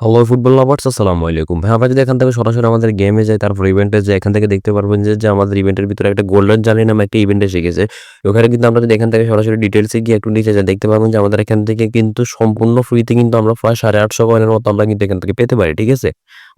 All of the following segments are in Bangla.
হ্যালো ফুটবল লাভার্স আসসালামু আলাইকুম। ভাই, আমরা যদি এখান থেকে সরাসরি আমাদের গেমে যাই, তারপর ইভেন্টে যাই, এখান থেকে দেখতে পারবেন যে যে আমাদের ইভেন্টের ভিতরে একটা গোল্ডেন জার্নি নামে একটা ইভেন্ট এসে গেছে। ওখানে কিন্তু আমরা যদি এখান থেকে সরাসরি ডিটেলসে গিয়ে একটু নিচে যাই, দেখতে পারবেন যে আমাদের এখান থেকে কিন্তু সম্পূর্ণ ফ্রিতে কিন্তু আমরা প্রায় সাড়ে আটশো কয়েনের মতো আমরা কিন্তু এখান থেকে পেতে পারি, ঠিক আছে?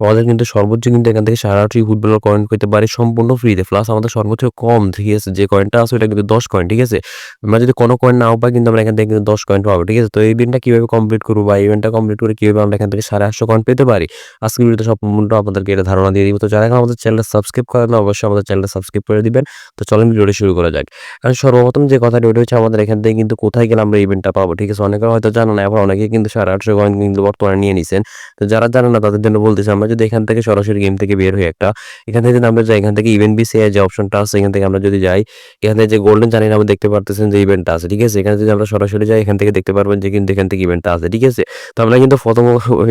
আমাদের কিন্তু সর্বোচ্চ কিন্তু এখান থেকে সাড়ে আটশো ফুটবলের কয়েন পেতে পারি সম্পূর্ণ ফ্রিতে প্লাস আমাদের সর্বোচ্চ কম, ঠিক আছে? যে কয়েনটা আছে, ওটা কিন্তু দশ কয়েন ঠিক আছে? আমরা যদি কোনো কয়েন নাও পাই, কিন্তু আমরা এখান থেকে কিন্তু দশ কয়েন পাবো, ঠিক আছে? তো এই ইভেন্টটা কীভাবে কমপ্লিট করব বা ইভেন্টটা কমপ্লিট করে কীভাবে আমরা এখান থেকে সাড়ে আটশো কয়েন পেতে পারি। আজকের ভিডিওতে সম্পূর্ণ আপনাদেরকে এটা ধারণা দিয়ে দিব। তো যারা এখন আমাদের চ্যানেলটা সাবস্ক্রাইব করেন না, অবশ্যই আমাদের চ্যানেলটা সাবস্ক্রাইব করে দিবেন। তো চলেন ভিডিওটা শুরু করা যাক। কারণ সর্বপ্রথম যে কথাটি ওটা হচ্ছে আমাদের এখান থেকে কিন্তু কোথায় গেলে আমরা ইভেন্টটা পাবো, ঠিক আছে? অনেকে হয়তো জানো না এখন অনেকে কিন্তু সাড়ে আটশো কয়েন কিন্তু বর্তমানে নিয়ে নিছেন। তো যারা জানে না, তাদের জন্য বলতেছি, আমরা যদি এখান থেকে সরাসরি গেম থেকে বের হয়ে একটা, এখান থেকে যদি আমরা যাই, এখান থেকে ইভেন্ট বিসি যে অপশনটা আছে, এখান থেকে আমরা যদি যাই, এখান থেকে যে গোল্ডেন জানি না আমরা দেখতে পারতেছেন যে ইভেন্টটা আছে, ঠিক আছে? এখানে যদি আমরা সরাসরি যাই, এখান থেকে দেখতে পারবেন যে কিন্তু এখান থেকে ইভেন্টটা আছে, ঠিক আছে? তো আমরা কিন্তু প্রথম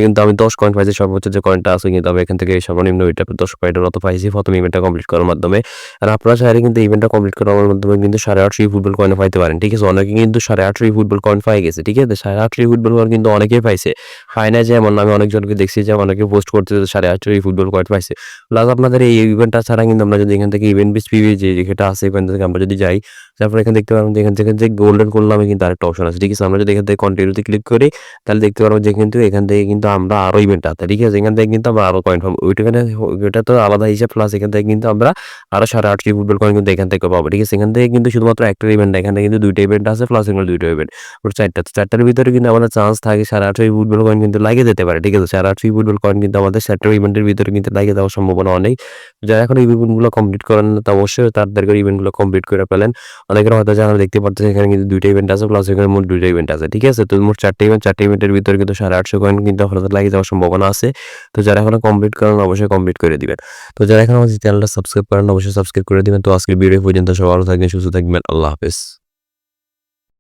কিন্তু আমি দশ কয়েন পাইছি, সর্বোচ্চ যে কয়েনটা আছে কিন্তু আমি এখান থেকে সর্বনিম্ন ওইটা দশ কয়েনের মতো পাইছি। প্রথম ইভেন্টটা কমপ্লিট করার মাধ্যমে। আর আপনারা চাইলে কিন্তু ইভেন্টটা কমপ্লিট করার মাধ্যমে কিন্তু সাড়ে আটশো ফুটবল কয়েন পাইতে পারেন, ঠিক আছে? অনেকে কিন্তু সাড়ে আটশো ফুটবল কয়েন পাই গেছে, ঠিক আছে? সাড়ে আটশো ফুটবল কয়েন কিন্তু অনেকেই পাইছে। পায় না যেমন, আমি অনেকজনকে দেখছি যে অনেকে পোস্ট করতে সাড়ে আটশো ফুটবল কয়েন পাইছে। প্লাস আপনাদের এই ইভেন্টটা ছাড়া কিন্তু আমরা যদি এখান থেকে ইভেন্ট বিস পিভি যে যেটা আছে ইভেন্ট থেকে আমরা যদি যাই তারপরে এখানে দেখতে পারবেন এখান থেকে যে গোল্ডেন করলামে কিন্তু আরেকটা অপশন আছে, ঠিক আছে? আমরা যদি এখান থেকে কন্টিনিউতে ক্লিক করি, তাহলে দেখতে পারব যে কিন্তু এখান থেকে কিন্তু আমরা আরও ইভেন্ট আছে ঠিক আছে, এখান থেকে কিন্তু আমরা আরও কয়েন পাবো। ওইটাখানে ওইটা তো আলাদা হিসাব প্লাস এখান থেকে কিন্তু আমরা আরও সাড়ে আটটি ফুটবল কয়েন কিন্তু এখান থেকে পাবো, ঠিক আছে? এখান থেকে কিন্তু শুধুমাত্র একটা ইভেন্ট এখান কিন্তু দুইটা ইভেন্ট আছে প্লাস এখানে দুইটা ইভেন্ট চারটা চারটার ভিতরে কিন্তু আমাদের চান্স থাকে সাড়ে আটশো ফুটবল কয়েন কিন্তু লাগিয়ে যেতে পারে, ঠিক আছে? সাড়ে আটশো ফুটবল কয়েন কিন্তু আমাদের চারটার ইভেন্টের ভিতরে কিন্তু লাগিয়ে দেওয়ার সম্ভাবনা অনেক। যারা এখন ইভেন্টগুলো কমপ্লিট করেন তা অবশ্যই তাদের করে ইভেন্টগুলো কমপ্লিট করে ফেলেন। অনেকের হয়তো যারা দেখতে পাচ্ছেন এখানে কিন্তু দুইটা ইভেন্ট আছে প্লাস এখানে মোট দুইটা ইভেন্ট আছে, ঠিক আছে? তো মোট চারটে ইভেন্ট চারটে ইভেন্টের ভিতরে কিন্তু সাড়ে আটশো কয়েন কিন্তু হঠাৎ লাগিয়ে যাওয়ার সম্ভাবনা আছে। তো যারা এখনও কমপ্লিট করেন অবশ্যই কমপ্লিট করে দিবেন। তো যারা এখন আমাদের চ্যানেলটা সাবস্ক্রাইব করেন অবশ্যই সাবস্ক্রাইব করে দিবেন। তো আজকের ভিডিও পর্যন্ত সব ভালো থাকবেন, সুস্থ থাকবেন, আল্লাহ হাফেজ।